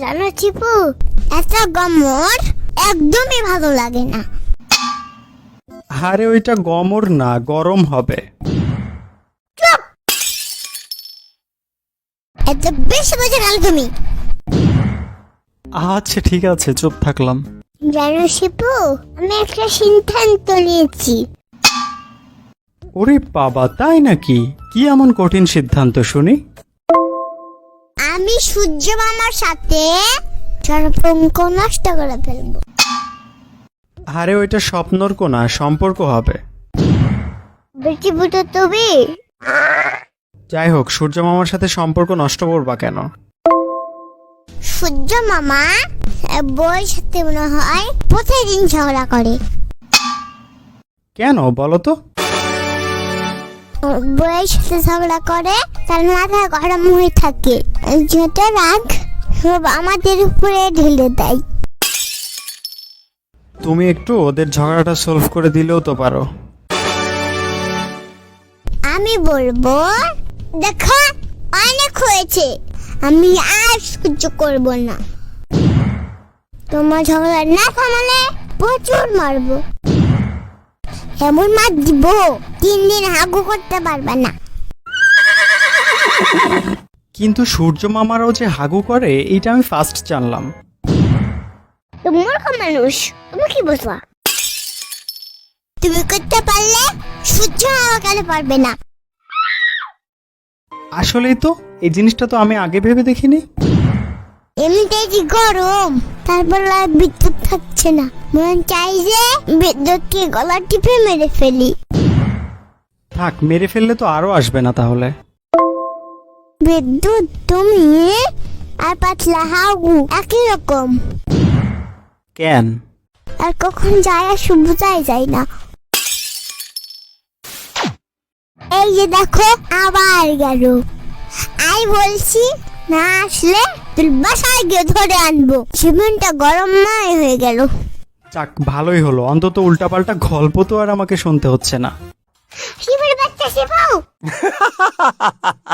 জানো চিপু? এত গমর একদমই ভালো লাগে না। আরে ওইটা গমর না গরম হবে। এত বেশি বোঝে গেল তুমি? আচ্ছা ঠিক আছে চুপ থাকলাম। জানো শিপু আমি একটা সিদ্ধান্ত নিয়েছি। ওরে বাবা তাই নাকি? কি এমন কঠিন সিদ্ধান্ত শুনি? আমি সূর্য মামার সাথে সর্বঙ্ক নষ্ট করে ফেলব। আরে ওইটা স্বপ্নর কোনা সম্পর্ক হবে। বেটি বুটো তুমি। যাই হোক সূর্য মামার সাথে সম্পর্ক নষ্ট করবা কেন? সূর্য মামা বই সাথে মনে হয় প্রতিদিন ঝগড়া করে। কেন বলো তো। বইয়ের সাথে ঝগড়া করে তার মাথা গরম হয়ে থাকে। যত রাগ সব আমাদের উপরে ঢেলে দেয়। তুমি একটু ওদের ঝগড়াটা সলভ করে দিলেও তো পারো। আমি বলব দেখো অনেক হয়েছে। আমি আর সহ্য করব না। তোমার ঝগড়া না থামালে প্রচুর মারবো। এমন মার দিব তিন দিন হাগু করতে পারবে না। কিন্তু সূর্য মামারাও যে হাগু করে এটা আমি ফার্স্ট জানলাম। মূর্খ মানুষ তুমি কি বুঝবা তুমি করতে পারলে সূর্য কেন পারবে না? আসলেই তো এই জিনিসটা তো আমি আগে ভেবে দেখিনি। এমনিতেই যে গরম তারপর আর বিদ্যুৎ থাকছে না। মন চাই যে বিদ্যুৎকে গলা টিপে মেরে ফেলি। থাক মেরে ফেললে তো আরও আসবে না তাহলে। বিদ্যুৎ তুমি আর পাতলা হাগু একই রকম। কেন? আর কখন যায় আর শুভ যায় যায় না। এই যে দেখো আবার গেল। আই বলছি না আসলে তুই বাসায় গিয়ে ধরে আনব। জীবনটা গরম নয় হয়ে গেল। যাক ভালোই হলো। অন্তত উল্টাপাল্টা গল্প তো আর আমাকে শুনতে হচ্ছে না। শিবের বাচ্চা শিবাও